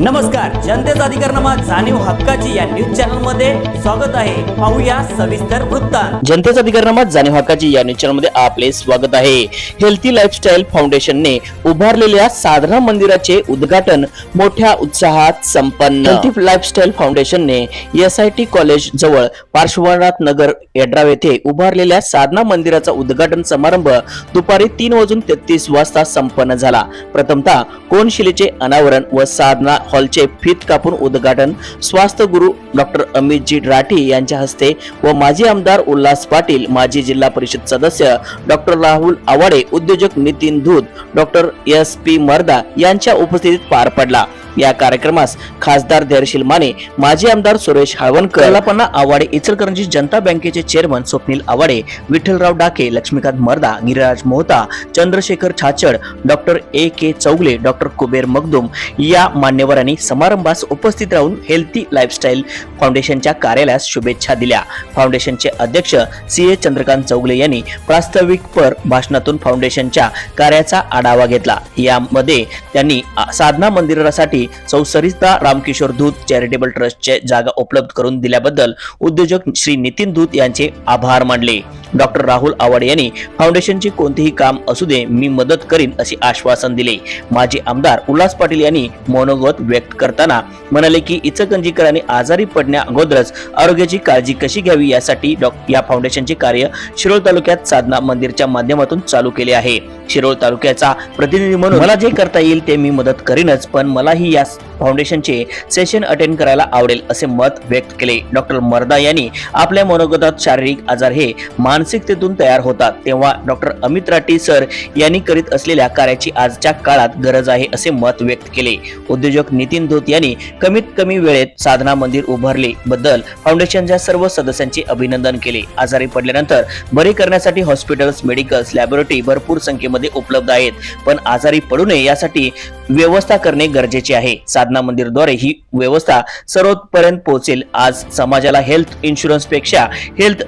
नमस्कार जनतेचा अधिकारनामा जाणीव हक्काची या न्यूज चॅनलमध्ये स्वागत आहे. पाहूया सविस्तर वृत्तांत. जनतेचा अधिकारनामा जाणीव हक्काची या न्यूज चॅनलमध्ये आपले स्वागत आहे. हेल्थी लाईफस्टाईल फाउंडेशनने उभारलेल्या साधना मंदिराचे उद्घाटन मोठ्या उत्साहात संपन्न. हेल्थी लाईफस्टाईल फाउंडेशनने एस आय टी कॉलेज जवळ पार्श्वनाथ नगर एड्राव येथे उभारलेल्या साधना मंदिराचा उद्घाटन समारंभ दुपारी तीन वाजून तेहतीस वाजता संपन्न झाला. प्रथमतः कोनशिलेचे अनावरण व साधना हॉलचे फीत कापून उद्घाटन स्वास्थ्य गुरु डॉक्टर अमितजी राठी यांच्या हस्ते व माजी आमदार उल्हास पाटील माजी जिल्हा परिषद सदस्य डॉक्टर राहुल आवाडे उद्योजक Nitin Dhoot doctor S P Marda यांच्या उपस्थितीत पार पडला. या कार्यक्रमास खासदार धैर्यशील माने माजी आमदार सुरेश हळवणकर कलापन्ना आवाडे इचलकरंजी जनता बँकेचे chairman Swapnil Awade Vitthalrao Dake Laxmikant Marda Giriraj Mohta Chandrashekhar Chhachad doctor A K Chaugule doctor Kuber Magdum या मान्यवरांनी समारंभास उपस्थित राहून हेल्थी लाईफस्टाईल फाउंडेशनच्या कार्यालयास शुभेच्छा दिल्या. फाउंडेशनचे अध्यक्ष सी ए चंद्रकांत चौगले यांनी प्रास्ताविकपर भाषणातून फाउंडेशनच्या कार्याचा आढावा घेतला. यामध्ये त्यांनी साधना मंदिरासाठी सौ सरिता रामकिशोर धूत चॅरिटेबल ट्रस्टचे जागा उपलब्ध करून दिल्याबद्दल उद्योजक श्री नितीन धूत यांचे आभार मानले. डॉक्टर राहुल आवाड यांनी फाउंडेशनचे कोणतेही काम असू दे मी मदत करीन असे आश्वासन दिले. माजी आमदार उल्हास पाटील यांनी मनोगत व्यक्त करताना म्हणाले की इचकंजीकरांनी आजारी पडण्या अगोदरच आरोग्याची काळजी कशी घ्यावी यासाठी डॉ- या फाउंडेशनचे कार्य शिरोळ तालुक्यात साधना मंदिरच्या माध्यमातून चालू केले आहे. शिरोळ तालुक्याचा प्रतिनिधी म्हणून मला जे करता येईल ते मी मदत करीनच पण मलाही या फाउंडेशनचे सेशन अटेंड करायला आवडेल असे मत व्यक्त केले. डॉक्टर मर्दा यांनी आपल्या मनोगतात शारीरिक आजार हे मानसिकतेतून तयार होतात. तेव्हा डॉक्टर अमित राठी सर यांनी करीत असलेल्या कार्याची आजच्या काळात गरज आहे असे मत व्यक्त केले. उद्योजक नितीन धोत यांनी कमीत कमी वेळेत साधना मंदिर उभारले बद्दल फाउंडेशनच्या सर्व सदस्यांचे अभिनंदन केले. आजारी पडल्यानंतर बरे करण्यासाठी हॉस्पिटल्स मेडिकल्स लॅबोरेटरी भरपूर संख्येमध्ये उपलब्ध आहेत. पण आजारी पडू नये यासाठी व्यवस्था करणे गरजेचे आहे. साधना मंदिरद्वारे ही व्यवस्था सर्वपर्यंत पोहोचेल. आज समाजाला हेल्थ इन्शुरन्सपेक्षा हेल्थ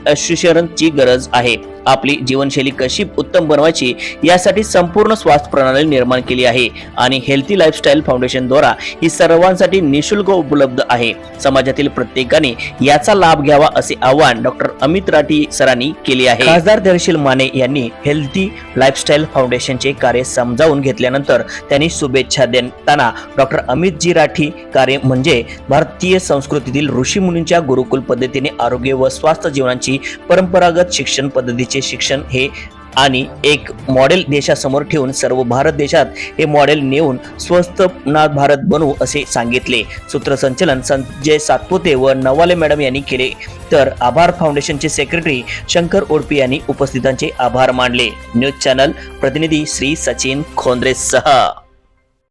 ची गरज आहे. आपली जीवनशैली कशी उत्तम बनवायची यासाठी संपूर्ण स्वास्थ्य प्रणाली निर्माण केली आहे आणि हेल्थी लाईफस्टाईल फाउंडेशन द्वारा ही सर्वांसाठी निशुल्क उपलब्ध आहे. समाजातील प्रत्येकाने याचा लाभ घ्यावा असे आवाहन डॉक्टर अमित राठी सरांनी केली आहे. खासदार धैर्यशील माने यांनी हेल्थी लाईफस्टाईल फाउंडेशनचे कार्य समजावून घेतल्यानंतर त्यांनी शुभेच्छा देताना डॉक्टर अमितजी राठी कार्य म्हणजे भारतीय संस्कृतीतील ऋषी मुनींच्या गुरुकुल पद्धतीने आरोग्य व स्वास्थ्य जीवनाची परंपरागत शिक्षण पद्धतीचे शिक्षण हे आणि एक मॉडेल देशासमोर ठेवून सर्व भारत देशात हे मॉडेल नेऊन स्वस्त नाथ भारत बनवू असे सांगितले. सूत्रसंचलन संजय सातपुते व नवाले मॅडम यांनी केले. तर आभार फाउंडेशनचे सेक्रेटरी शंकर ओडपी यांनी उपस्थितांचे आभार मानले. न्यूज चॅनल प्रतिनिधी श्री सचिन खोंद्रे सहा